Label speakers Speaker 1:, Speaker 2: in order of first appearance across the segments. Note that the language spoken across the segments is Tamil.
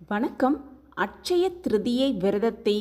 Speaker 1: வணக்கம். அட்சய திருதியை விரதத்தை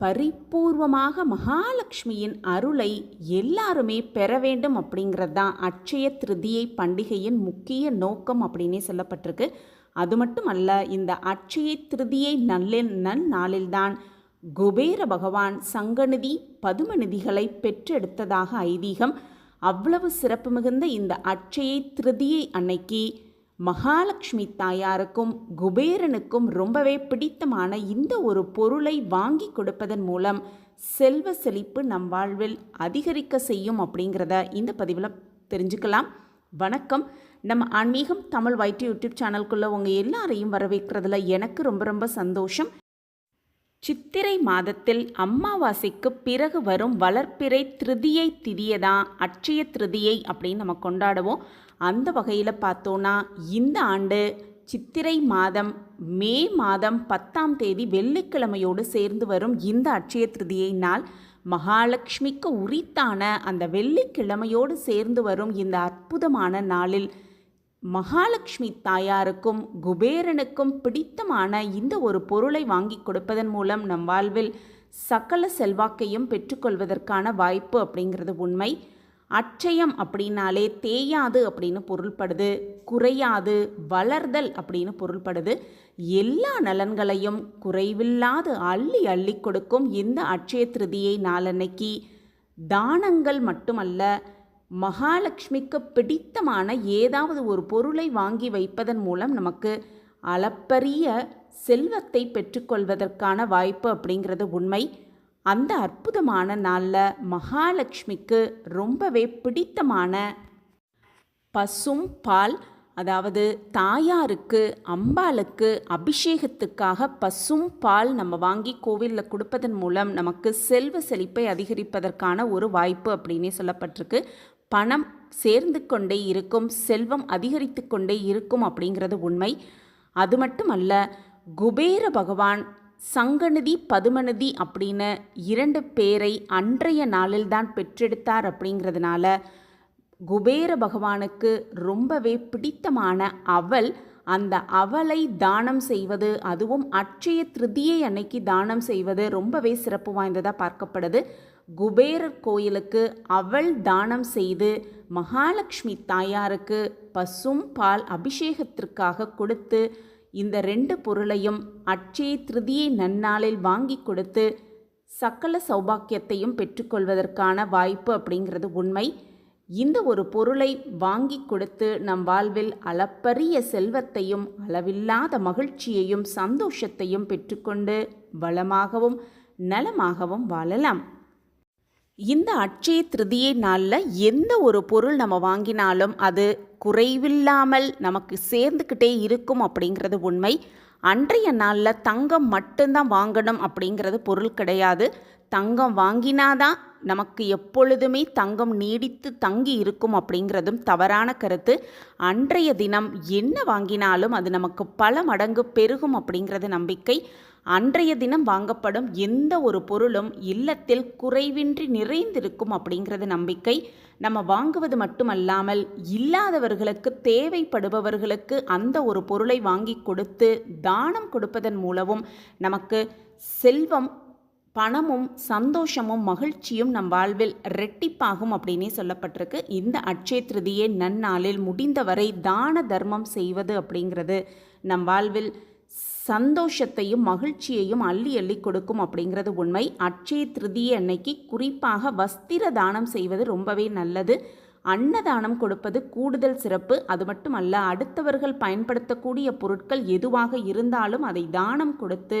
Speaker 1: பரிபூர்வமாக மகாலட்சுமியின் அருளை எல்லாருமே பெற வேண்டும் அப்படிங்கிறது தான் அட்சய திருதியை பண்டிகையின் முக்கிய நோக்கம் அப்படின்னே சொல்லப்பட்டிருக்கு. அது மட்டும் அல்ல இந்த அட்சய திருதியை நல்லில் நல் நாளில்தான் குபேர பகவான் சங்கநிதி பதுமநிதிகளை பெற்றெடுத்ததாக ஐதீகம். அவ்வளவு சிறப்பு மிகுந்த இந்த அட்சய திருதியை அன்னைக்கு மகாலட்சுமி தாயாருக்கும் குபேரனுக்கும் ரொம்பவே பிடித்தமான இந்த ஒரு பொருளை வாங்கி கொடுப்பதன் மூலம் செல்வ செழிப்பு நம் வாழ்வில் அதிகரிக்க செய்யும் அப்படிங்கிறத இந்த பதிவில் தெரிஞ்சுக்கலாம். வணக்கம். நம்ம ஆன்மீகம் தமிழ் வைட்டி யூடியூப் சேனல்குள்ளே உங்கள் எல்லாரையும் வரவேற்கிறதுல எனக்கு ரொம்ப ரொம்ப சந்தோஷம். சித்திரை மாதத்தில் அமாவாசைக்கு பிறகு வரும் வளர்ப்பிறை திருதியை திதியை தான் அட்சய திருதியை அப்படின்னு நம்ம கொண்டாடுவோம். அந்த வகையில் பார்த்தோன்னா இந்த ஆண்டு சித்திரை மாதம் மே மாதம் பத்தாம் தேதி வெள்ளிக்கிழமையோடு சேர்ந்து வரும் இந்த அட்சய திருதியை நாள் மகாலட்சுமிக்கு உரித்தான அந்த வெள்ளிக்கிழமையோடு சேர்ந்து வரும் இந்த அற்புதமான நாளில் மகாலட்சுமி தாயாருக்கும் குபேரனுக்கும் பிடித்தமான இந்த ஒரு பொருளை வாங்கி கொடுப்பதன் மூலம் நம் வாழ்வில் சகல செல்வாக்கையும் பெற்றுக்கொள்வதற்கான வாய்ப்பு அப்படிங்கிறது உண்மை. அட்சயம் அப்படின்னாலே தேயாது அப்படின்னு பொருள்படுது குறையாது வளர்தல் அப்படின்னு பொருள்படுது. எல்லா நலன்களையும் குறைவில்லாது அள்ளி அள்ளி கொடுக்கும் இந்த அட்சய திருதியை நாளன்னைக்கு தானங்கள் மட்டுமல்ல மகாலட்சுமிக்கு பிடித்தமான ஏதாவது ஒரு பொருளை வாங்கி வைப்பதன் மூலம் நமக்கு அளப்பரிய செல்வத்தை பெற்றுக்கொள்வதற்கான வாய்ப்பு அப்படிங்கிறது உண்மை. அந்த அற்புதமான நாளில் மகாலட்சுமிக்கு ரொம்பவே பிடித்தமான பசும் பால் அதாவது தாயாருக்கு அம்பாளுக்கு அபிஷேகத்துக்காக பசும் பால் நம்ம வாங்கி கோவிலில் கொடுப்பதன் மூலம் நமக்கு செல்வ செழிப்பை அதிகரிப்பதற்கான ஒரு வாய்ப்பு அப்படின்னே சொல்லப்பட்டிருக்கு. பணம் சேர்ந்து கொண்டே இருக்கும் செல்வம் அதிகரித்து கொண்டே இருக்கும் அப்படிங்கிறது உண்மை. அது மட்டும் அல்ல குபேர பகவான் சங்கநிதி பதுமநிதி அப்படின்னு இரண்டு பேரை அன்றைய நாளில்தான் பெற்றெடுத்தார் அப்படிங்கிறதுனால குபேர பகவானுக்கு ரொம்பவே பிடித்தமான அவல் அந்த அவலை தானம் செய்வது அதுவும் அட்சய திருதியை அன்னைக்கு தானம் செய்வது ரொம்பவே சிறப்பு வாய்ந்ததாக பார்க்கப்படுது. குபேரர் கோயிலுக்கு அவள் தானம் செய்து மகாலட்சுமி தாயாருக்கு பசும் பால் அபிஷேகத்திற்காக கொடுத்து இந்த ரெண்டு பொருளையும் அட்சய திருதியை நன்னாளில் வாங்கி கொடுத்து சக்கல சௌபாக்கியத்தையும் பெற்றுக்கொள்வதற்கான வாய்ப்பு அப்படிங்கிறது உண்மை. இந்த ஒரு பொருளை வாங்கி கொடுத்து நம் வாழ்வில் அளப்பரிய செல்வத்தையும் அளவில்லாத மகிழ்ச்சியையும் சந்தோஷத்தையும் பெற்றுக்கொண்டு வளமாகவும் நலமாகவும் வாழலாம். இந்த அட்சய திருதியை நாளில் எந்த ஒரு பொருள் நம்ம வாங்கினாலும் அது குறைவில்லாமல் நமக்கு சேர்ந்துக்கிட்டே இருக்கும் அப்படிங்கிறது உண்மை. அன்றைய நாளில் தங்கம் மட்டும்தான் வாங்கணும் அப்படிங்கிறது பொருள் கிடையாது. தங்கம் வாங்கினாதான் நமக்கு எப்பொழுதுமே தங்கம் நீடித்து தங்கி இருக்கும் அப்படிங்கிறதும் தவறான கருத்து. அன்றைய தினம் என்ன வாங்கினாலும் அது நமக்கு பல மடங்கு பெருகும் அப்படிங்கிறது நம்பிக்கை. அன்றைய தினம் வாங்கப்படும் எந்த ஒரு பொருளும் இல்லத்தில் குறைவின்றி நிறைந்திருக்கும் அப்படிங்கிறது நம்பிக்கை. நம்ம வாங்குவது மட்டுமல்லாமல் இல்லாதவர்களுக்கு தேவைப்படுபவர்களுக்கு அந்த ஒரு பொருளை வாங்கி கொடுத்து தானம் கொடுப்பதன் மூலமும் நமக்கு செல்வம் பணமும் சந்தோஷமும் மகிழ்ச்சியும் நம் வாழ்வில் ரெட்டிப்பாகும் அப்படின்னே சொல்லப்பட்டிருக்கு. இந்த அட்சய திருதியை நன்னாளில் முடிந்தவரை தான தர்மம் செய்வது அப்படிங்கிறது நம் வாழ்வில் சந்தோஷத்தையும் மகிழ்ச்சியையும் அள்ளி அள்ளி கொடுக்கும் அப்படிங்கிறது உண்மை. அட்சய திருதியை அன்னைக்கு குறிப்பாக வஸ்திர தானம் செய்வது ரொம்பவே நல்லது. அன்னதானம் கொடுப்பது கூடுதல் சிறப்பு. அது மட்டுமல்ல அடுத்தவர்கள் பயன்படுத்தக்கூடிய பொருட்கள் எதுவாக இருந்தாலும் அதை தானம் கொடுத்து